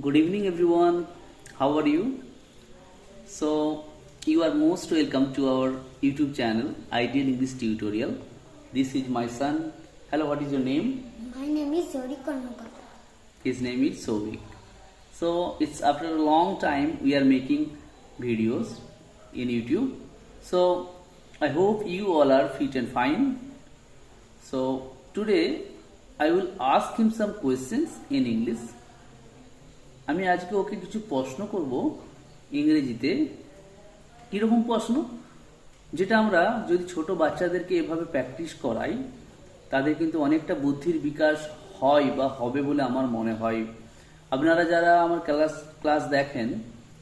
Good evening, everyone. How are you? So, you are most welcome to our YouTube channel, Ideal English Tutorial. This is my son. Hello, what is your name? My name is Zori Karmakar. His name is Sovik. So, it's after a long time we are making videos in YouTube. So, I hope you all are fit and fine. So, today I will ask him some questions in English. আমি আজকে ওকে কিছু প্রশ্ন করব ইংরেজিতে। কীরকম প্রশ্ন? যেটা আমরা যদি ছোট বাচ্চাদেরকে এভাবে প্র্যাকটিস করাই, তাদের কিন্তু অনেকটা বুদ্ধির বিকাশ হয় বা হবে বলে আমার মনে হয়। আপনারা যারা আমার ক্লাস ক্লাস দেখেন,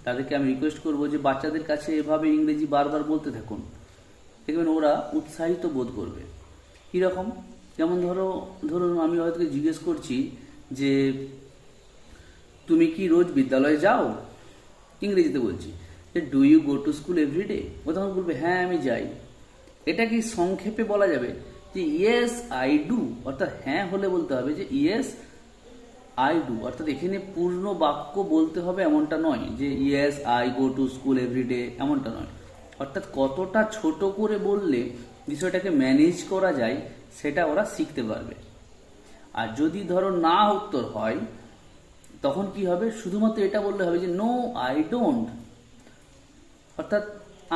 তাদেরকে আমি রিকোয়েস্ট করব যে বাচ্চাদের কাছে এভাবে ইংরেজি বারবার বলতে থাকুন। দেখবেন ওরা উৎসাহিত বোধ করবে। কীরকম? যেমন ধরো, ধরুন আমি হয়তো জিজ্ঞেস করছি যে তুমি কি রোজ বিদ্যালয়ে যাও? ইংরেজিতে বলছি। যে do you go to school every day ও তখন বলবে হ্যাঁ আমি যাই। এটা কি সংক্ষেপে বলা যাবে? যে ইয়েস আই ডু অর্থাৎ হ্যাঁ হলে বলতে হবে যে ইয়েস আই ডু অর্থাৎ এখানে পূর্ণ বাক্য বলতে হবে এমনটা নয় যে yes I go to school every day এমনটা নয়। অর্থাৎ কতটা ছোট করে বললে বিষয়টাকে ম্যানেজ করা যায়, সেটা ওরা শিখতে পারবে। আর যদি ধরো না উত্তর হয় তখন কি হবে? শুধুমাত্র এটা বললে হবে যে নো আই ডোন্ট অর্থাৎ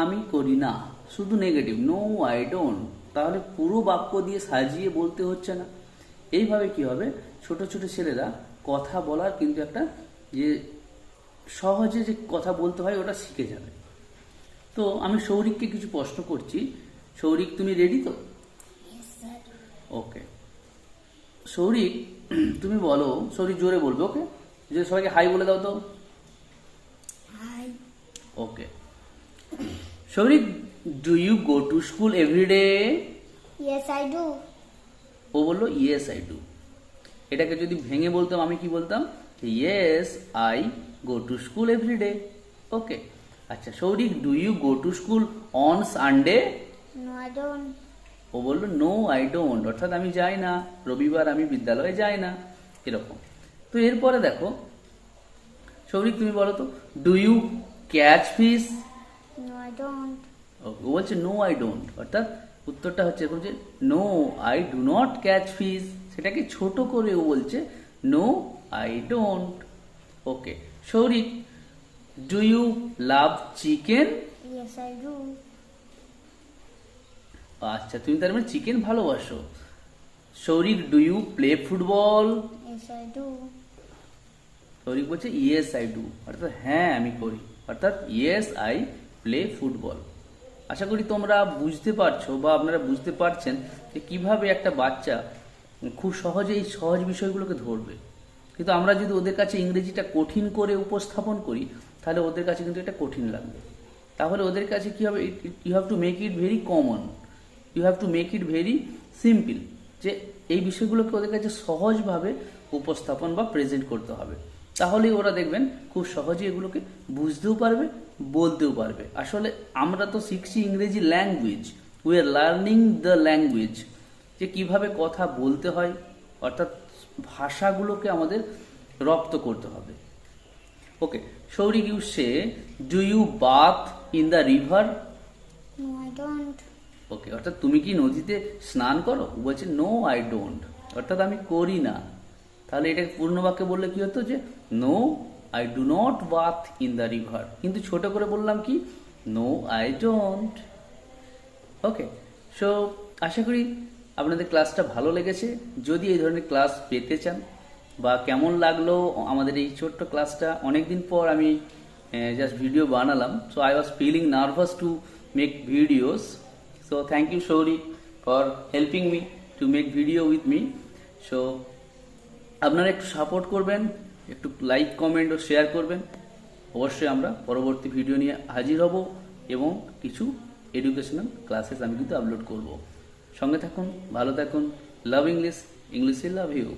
আমি করি না। শুধু নেগেটিভ নো আই ডোন্ট তাহলে পুরো বাক্য দিয়ে সাজিয়ে বলতে হচ্ছে না। এইভাবে কি হবে? ছোট ছোট ছেলেরা কথা বলার কিন্তু একটা যে সহজে যে কথা বলতে হয় ওটা শিখে যাবে। তো আমি সৌরিককে কিছু প্রশ্ন করছি। সৌরিক তুমি রেডি তো? ওকে সৌরিক তুমি বলো সৌরিক জোরে বলবে ওকে যে সবাইকে হাই বলে দাও তো. Okay Sourik do you go to school every day Yes, I do. ও বলল ইয়েস আই ডু এটাকে যদি ভেঙে বলতাম আমি কি বলতাম? Yes I go to school every day okay আচ্ছা Sourik do you go to school on Sunday ও বলল নো আই ডোন্ট অর্থাৎ আমি যাই না। রবিবার আমি বিদ্যালয়ে যাই না। এরকম। তো এরপরে দেখো সৌরিক তুমি বলো তো ডু ইউ ক্যাচ ফিস ও বলছে নো আই ডোন্ট অর্থাৎ উত্তরটা হচ্ছে এরকম যে no I do not catch fish সেটাকে ছোট করে ও বলছে no I don't okay Sourik do you love chicken. আচ্ছা তুমি তার মানে চিকেন ভালোবাসো। Sourik do you play football Sourik বলছে ইয়েস আই ডু অর্থাৎ হ্যাঁ আমি করি। অর্থাৎ ইয়েস আই প্লে ফুটবল আশা করি তোমরা বুঝতে পারছ বা আপনারা বুঝতে পারছেন যে কীভাবে একটা বাচ্চা খুব সহজে এই সহজ বিষয়গুলোকে ধরবে। কিন্তু আমরা যদি ওদের কাছে ইংরেজিটা কঠিন করে উপস্থাপন করি, তাহলে ওদের কাছে কিন্তু এটা কঠিন লাগবে। তাহলে ওদের কাছে কি হবে? You have to make it very common you have to make it very simple যে এই বিষয়গুলোকে ওদের কাছে সহজভাবে উপস্থাপন বা প্রেজেন্ট করতে হবে। তাহলেই ওরা দেখবেন খুব সহজে এগুলোকে বুঝতেও পারবে বলতেও পারবে। আসলে আমরা তো শিখছি ইংরেজি language we are learning the language যে কীভাবে কথা বলতে হয় অর্থাৎ ভাষাগুলোকে আমাদের রপ্ত করতে হবে। Okay Sourik you say do you bath in the river okay অর্থাৎ তুমি কি নদীতে স্নান করো? ও বলছে নো আই ডোন্ট অর্থাৎ আমি করি না। তাহলে এটা পূর্ণ বাক্যে বললে কি হতো যে no I do not bath in the river কিন্তু ছোট করে বললাম কি no I don't okay so আশা করি আপনাদের ক্লাসটা ভালো লেগেছে। যদি এই ধরনের ক্লাস পেতে চান বা কেমন লাগল আমাদের এই ছোট্ট ক্লাসটা অনেকদিন পর আমি জাস্ট ভিডিও বানালাম। So I was feeling nervous to make videos so thank you Souri for helping me to make video with me so আপনারা একটু সাপোর্ট করবেন, একটু লাইক কমেন্ট ও শেয়ার করবেন। অবশ্যই আমরা পরবর্তী ভিডিও নিয়ে হাজির হব এবং কিছু এডুকেশনাল ক্লাসেস আমি কিন্তু আপলোড করব। সঙ্গে থাকুন, ভালো থাকুন লাভ ইংলিশ ইংলিশে লাভ ইউ